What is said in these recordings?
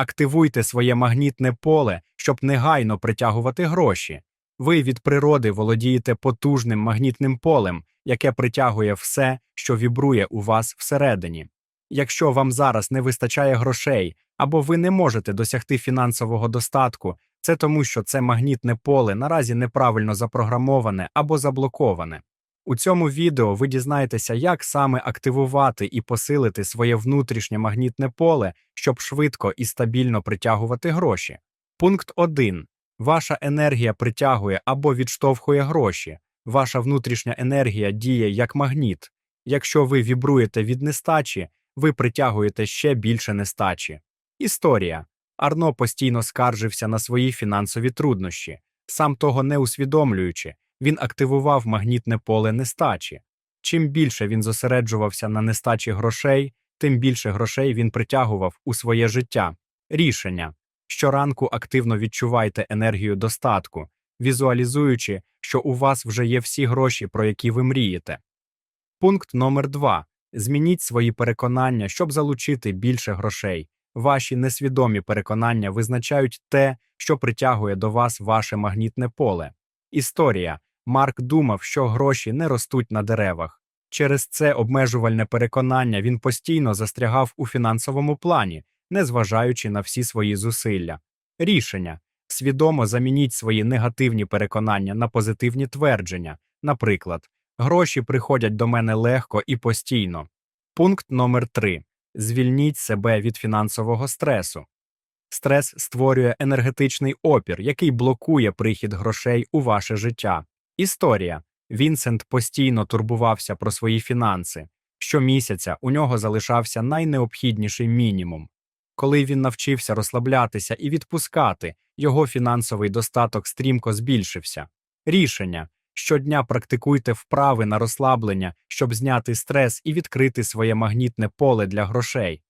Активуйте своє магнітне поле, щоб негайно притягувати гроші. Ви від природи володієте потужним магнітним полем, яке притягує все, що вібрує у вас всередині. Якщо вам зараз не вистачає грошей або ви не можете досягти фінансового достатку, це тому, що це магнітне поле наразі неправильно запрограмоване або заблоковане. У цьому відео ви дізнаєтеся, як саме активувати і посилити своє внутрішнє магнітне поле, щоб швидко і стабільно притягувати гроші. Пункт 1. Ваша енергія притягує або відштовхує гроші. Ваша внутрішня енергія діє як магніт. Якщо ви вібруєте від нестачі, ви притягуєте ще більше нестачі. Історія. Арно постійно скаржився на свої фінансові труднощі, сам того не усвідомлюючи, він активував магнітне поле нестачі. Чим більше він зосереджувався на нестачі грошей, тим більше грошей він притягував у своє життя. Рішення щоранку активно відчувайте енергію достатку, візуалізуючи, що у вас вже є всі гроші, про які ви мрієте. Пункт номер 2. Змініть свої переконання, щоб залучити більше грошей. Ваші несвідомі переконання визначають те, що притягує до вас ваше магнітне поле. Історія. Марк думав, що гроші не ростуть на деревах. Через це обмежувальне переконання він постійно застрягав у фінансовому плані, незважаючи на всі свої зусилля. Рішення свідомо замініть свої негативні переконання на позитивні твердження. Наприклад, гроші приходять до мене легко і постійно. Пункт номер 3. Звільніть себе від фінансового стресу. Стрес створює енергетичний опір, який блокує прихід грошей у ваше життя. Історія. Вінсент постійно турбувався про свої фінанси. Щомісяця у нього залишався найнеобхідніший мінімум. Коли він навчився розслаблятися і відпускати, його фінансовий достаток стрімко збільшився. Рішення щодня практикуйте вправи на розслаблення, щоб зняти стрес і відкрити своє магнітне поле для грошей.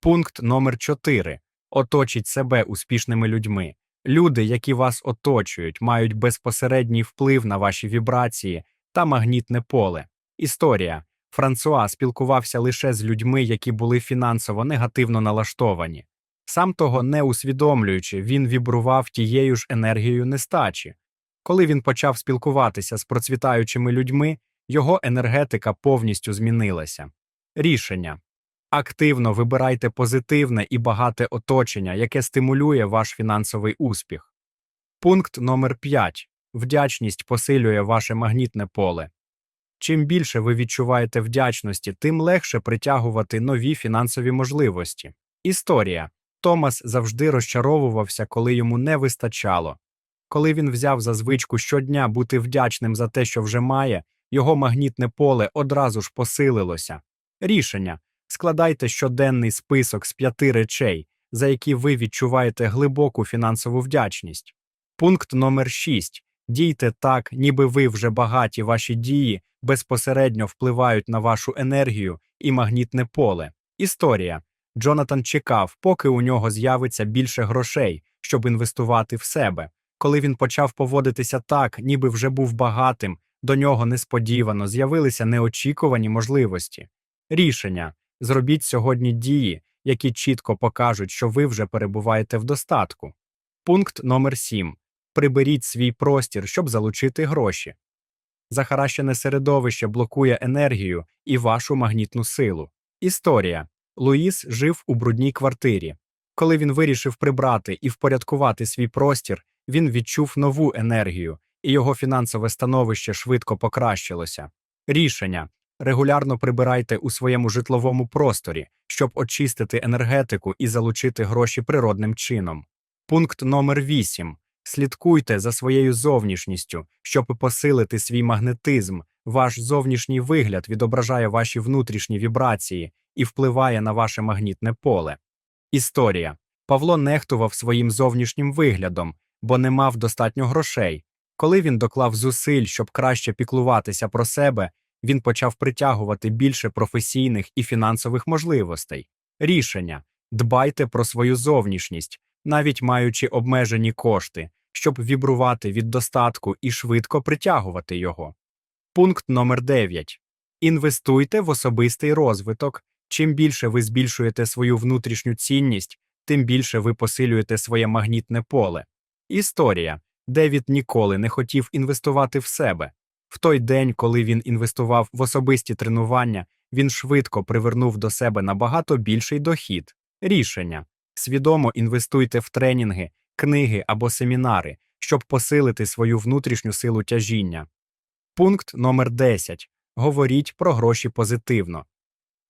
Пункт номер 4. Оточіть себе успішними людьми. Люди, які вас оточують, мають безпосередній вплив на ваші вібрації та магнітне поле. Історія. Франсуа спілкувався лише з людьми, які були фінансово негативно налаштовані. Сам того не усвідомлюючи, він вібрував тією ж енергією нестачі. Коли він почав спілкуватися з процвітаючими людьми, його енергетика повністю змінилася. Рішення активно вибирайте позитивне і багате оточення, яке стимулює ваш фінансовий успіх. Пункт номер 5. Вдячність посилює ваше магнітне поле. Чим більше ви відчуваєте вдячності, тим легше притягувати нові фінансові можливості. Історія Томас завжди розчаровувався, коли йому не вистачало. Коли він взяв за звичку щодня бути вдячним за те, що вже має, його магнітне поле одразу ж посилилося. Рішення складайте щоденний список з п'яти речей, за які ви відчуваєте глибоку фінансову вдячність. Пункт номер 6. Дійте так, ніби ви вже багаті ваші дії безпосередньо впливають на вашу енергію і магнітне поле. Історія. Джонатан чекав, поки у нього з'явиться більше грошей, щоб інвестувати в себе. Коли він почав поводитися так, ніби вже був багатим, до нього несподівано з'явилися неочікувані можливості. Рішення зробіть сьогодні дії, які чітко покажуть, що ви вже перебуваєте в достатку. Пункт номер 7. Приберіть свій простір, щоб залучити гроші. Захаращене середовище блокує енергію і вашу магнітну силу. Історія. Луїс жив у брудній квартирі. Коли він вирішив прибрати і впорядкувати свій простір, він відчув нову енергію, і його фінансове становище швидко покращилося. Рішення регулярно прибирайте у своєму житловому просторі, щоб очистити енергетику і залучити гроші природним чином. Пункт номер 8. Слідкуйте за своєю зовнішністю, щоб посилити свій магнетизм. Ваш зовнішній вигляд відображає ваші внутрішні вібрації і впливає на ваше магнітне поле. Історія Павло нехтував своїм зовнішнім виглядом, бо не мав достатньо грошей. Коли він доклав зусиль, щоб краще піклуватися про себе, він почав притягувати більше професійних і фінансових можливостей. Рішення дбайте про свою зовнішність, навіть маючи обмежені кошти, щоб вібрувати від достатку і швидко притягувати його. Пункт номер 9. Інвестуйте в особистий розвиток. Чим більше ви збільшуєте свою внутрішню цінність, тим більше ви посилюєте своє магнітне поле. Історія. Девід ніколи не хотів інвестувати в себе. В той день, коли він інвестував в особисті тренування, він швидко привернув до себе набагато більший дохід. Рішення. Свідомо інвестуйте в тренінги, книги або семінари, щоб посилити свою внутрішню силу тяжіння. Пункт номер 10. Говоріть про гроші позитивно.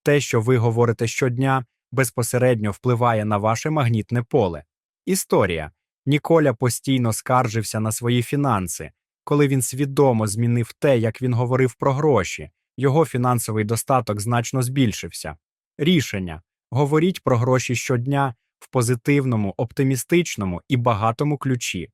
Те, що ви говорите щодня, безпосередньо впливає на ваше магнітне поле. Історія. Ніколя постійно скаржився на свої фінанси. Коли він свідомо змінив те, як він говорив про гроші, його фінансовий достаток значно збільшився. Рішення. Говоріть про гроші щодня в позитивному, оптимістичному і багатому ключі.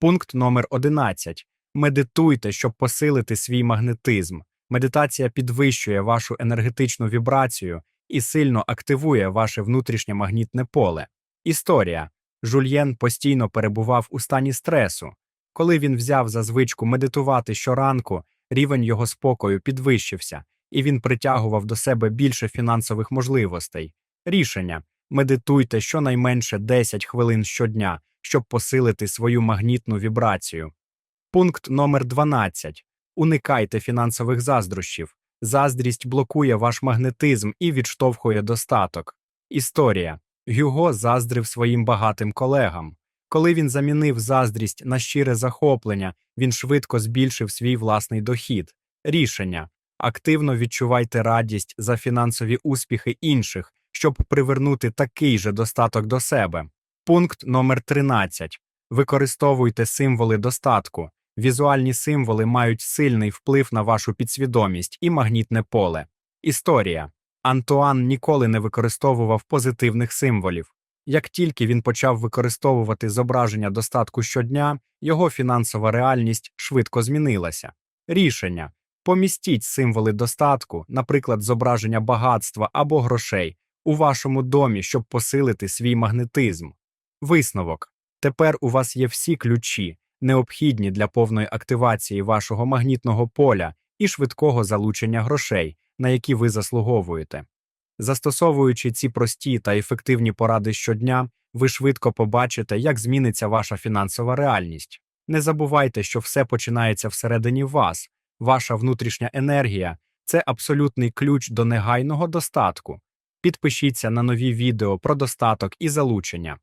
Пункт номер 11. Медитуйте, щоб посилити свій магнетизм. Медитація підвищує вашу енергетичну вібрацію і сильно активує ваше внутрішнє магнітне поле. Історія. Жульєн постійно перебував у стані стресу. Коли він взяв за звичку медитувати щоранку, рівень його спокою підвищився, і він притягував до себе більше фінансових можливостей. Рішення медитуйте щонайменше 10 хвилин щодня, щоб посилити свою магнітну вібрацію. Пункт номер 12. Уникайте фінансових заздрощів. Заздрість блокує ваш магнетизм і відштовхує достаток. Історія. Гюго заздрив своїм багатим колегам. Коли він замінив заздрість на щире захоплення, він швидко збільшив свій власний дохід. Рішення. Активно відчувайте радість за фінансові успіхи інших, щоб привернути такий же достаток до себе. Пункт номер 13. Використовуйте символи достатку. Візуальні символи мають сильний вплив на вашу підсвідомість і магнітне поле. Історія. Антуан ніколи не використовував позитивних символів. Як тільки він почав використовувати зображення достатку щодня, його фінансова реальність швидко змінилася. Рішення помістіть символи достатку, наприклад, зображення багатства або грошей, у вашому домі, щоб посилити свій магнетизм. Висновок тепер у вас є всі ключі, необхідні для повної активації вашого магнітного поля і швидкого залучення грошей, на які ви заслуговуєте. Застосовуючи ці прості та ефективні поради щодня, ви швидко побачите, як зміниться ваша фінансова реальність. Не забувайте, що все починається всередині вас, ваша внутрішня енергія це абсолютний ключ до негайного достатку. Підпишіться на нові відео про достаток і залучення.